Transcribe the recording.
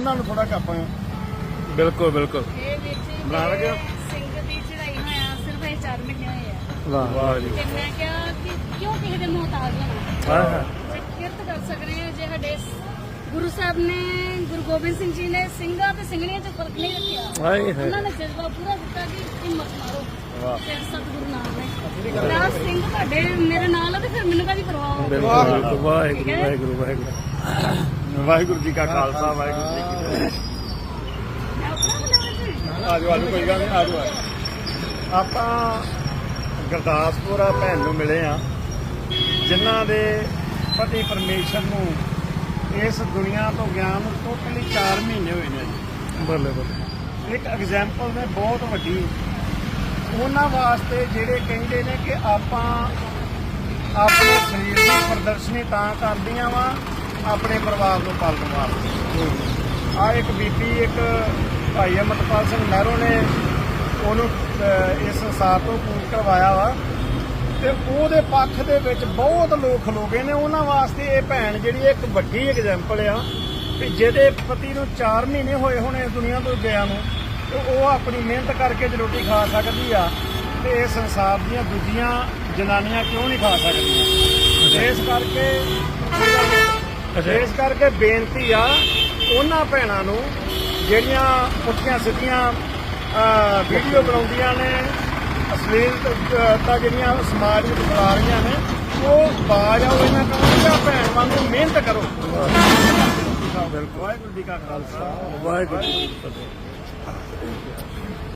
ਉਹਨਾਂ ਨੂੰ ਥੋੜਾ ਆਪਾਂ ਬਿਲਕੁਲ ਬਿਲਕੁਲ। ਇਹ ਵਿੱਚ ਬਣਾ ਲਗੇ? ਸਿੰਘ ਦੀ ਚੜਾਈ ਹੋਇਆ ਸਿਰਫ ਇਹ 4 ਮਹੀਨੇ ਹੋਏ ਆ। ਵਾਹ। ਵਾਹ ਜੀ। ਤੇ ਮੈਂ ਕਿਹਾ ਕਿ ਕਿਉਂ ਕਿਸੇ ਦੇ ਮੁਹਤਾਜ ਹੋਣਾ ਹਾਂ ਹਾਂ। ਜੇ ਕਿਰਤ ਕਰ ਸਕਦੇ ਹਾਂ ਜੇ ਸਾਡੇ ਗੁਰੂ ਸਾਹਿਬ ਨੇ ਗੁਰੂ ਗੋਬਿੰਦ ਸਿੰਘ ਜੀ ਨੇ ਸਿੰਘਾਂ ਤੇ ਸਿੰਘਣੀਆਂ 'ਚ ਫ਼ਰਕ ਨਹੀਂ ਰੱਖਿਆ। ਹਾਏ ਹਾਏ। ਉਹਨਾਂ ਨੇ ਜਜ਼ਬਾ ਪੂਰਾ ਦਿੱਤਾ ਕਿ ਹਿੰਮਤ ਮਾਰੋ। ਵਾਹ। ਫਿਰ ਸਤਿਗੁਰੂ ਨਾਮ ਨੇ ਮੇਰਾ ਸਿੰਘ ਤੁਹਾਡੇ ਮੇਰੇ ਨਾਲ ਆ ਤੇ ਫਿਰ ਮੈਨੂੰ ਕਾਹਦੀ ਪਰਵਾਹ? ਬਿਲਕੁਲ ਬਿਲਕੁਲ। ਵਾਹਿਗੁਰੂ ਵਾਹਿਗੁਰੂ ਵਾਹਿਗੁਰੂ। ਵਾਹਿਗੁਰੂ ਜੀ ਕਾ ਖਾਲਸਾ ਵਾਹਿਗੁਰੂ ਜੀ ਕੀ ਫਤਿਹ। ਆਜੋ ਆਜੋ ਕੋਈ ਗੱਲ ਨਹੀਂ ਆਜੋ। ਆਪਾਂ ਗੁਰਦਾਸਪੁਰ ਆ ਭੈਣ ਨੂੰ ਮਿਲੇ ਆ ਜਿਨ੍ਹਾਂ ਦੇ ਪਤੀ ਪਰਮੇਸ਼ਰ ਨੂੰ ਇਸ ਦੁਨੀਆ ਤੋਂ ਗਿਆ ਨੂੰ ਟੋਟਲੀ 4 ਮਹੀਨੇ ਹੋਏ ਨੇ। ਜੀ ਬੱਲੇ ਬੱਲੇ। ਇੱਕ ਐਗਜ਼ਾਮਪਲ ਨੇ ਬਹੁਤ ਵੱਡੀ। ਉਹਨਾਂ ਵਾਸਤੇ ਜਿਹੜੇ ਕਹਿੰਦੇ ਨੇ ਕਿ ਆਪਾਂ ਆਪਣੇ ਸਰੀਰ ਦੀ ਪ੍ਰਦਰਸ਼ਨੀ ਤਾਂ ਕਰਦੀਆਂ ਵਾ ਆਪਣੇ ਪਰਿਵਾਰ ਨੂੰ ਪਾਲਣ ਵਾਸਤੇ ਆ ਇੱਕ ਬੀਬੀ, ਇੱਕ ਭਾਈ ਅਮਰਪਾਲ ਸਿੰਘ ਨਹਿਰੋ ਨੇ ਉਹਨੂੰ ਇਸ ਸੰਸਾਰ ਤੋਂ ਕੂਚ ਕਰਵਾਇਆ ਵਾ। ਤੇ ਉਹਦੇ ਪੱਖ ਦੇ ਵਿੱਚ ਬਹੁਤ ਲੋਕ ਖਲੋਗੇ ਨੇ। ਉਹਨਾਂ ਵਾਸਤੇ ਇਹ ਭੈਣ ਜਿਹੜੀ ਇੱਕ ਵੱਡੀ ਐਗਜ਼ਾਮਪਲ ਆ ਵੀ ਜਿਹਦੇ ਪਤੀ ਨੂੰ 4 ਮਹੀਨੇ ਹੋਏ ਹੋਣੇ ਇਸ ਦੁਨੀਆ ਤੋਂ ਗਿਆ ਨੂੰ, ਤੇ ਉਹ ਆਪਣੀ ਮਿਹਨਤ ਕਰਕੇ ਜੇ ਰੋਟੀ ਖਾ ਸਕਦੀ ਆ ਤੇ ਇਹ ਸੰਸਾਰ ਦੀਆਂ ਦੂਜੀਆਂ ਜਨਾਨੀਆਂ ਕਿਉਂ ਨਹੀਂ ਖਾ ਸਕਦੀਆਂ? ਇਸ ਕਰਕੇ ਇਸ ਕਰਕੇ ਬੇਨਤੀ ਆ ਉਹਨਾਂ ਭੈਣਾਂ ਨੂੰ ਜਿਹੜੀਆਂ ਪੁੱਠੀਆਂ ਸਿੱਧੀਆਂ ਵੀਡੀਓ ਬਣਾਉਂਦੀਆਂ ਨੇ ਅਸ਼ਲੀਲਤਾ ਜਿਹੜੀਆਂ ਸਮਾਜ ਵਿੱਚ ਫੈਲਾ ਰਹੀਆਂ ਨੇ ਉਹ ਬਾਜ ਆਓ ਇਹਨਾਂ ਕਹਿੰਦੇ ਭੈਣ ਵਾਂਗੂ ਮਿਹਨਤ ਕਰੋ। ਬਿਲਕੁਲ ਵਾਹਿਗੁਰੂ ਜੀ ਕਾ ਖਾਲਸਾ। ਵਾਹਿਗੁਰੂ ਜੀ ਕੀ ਫਤਿਹ।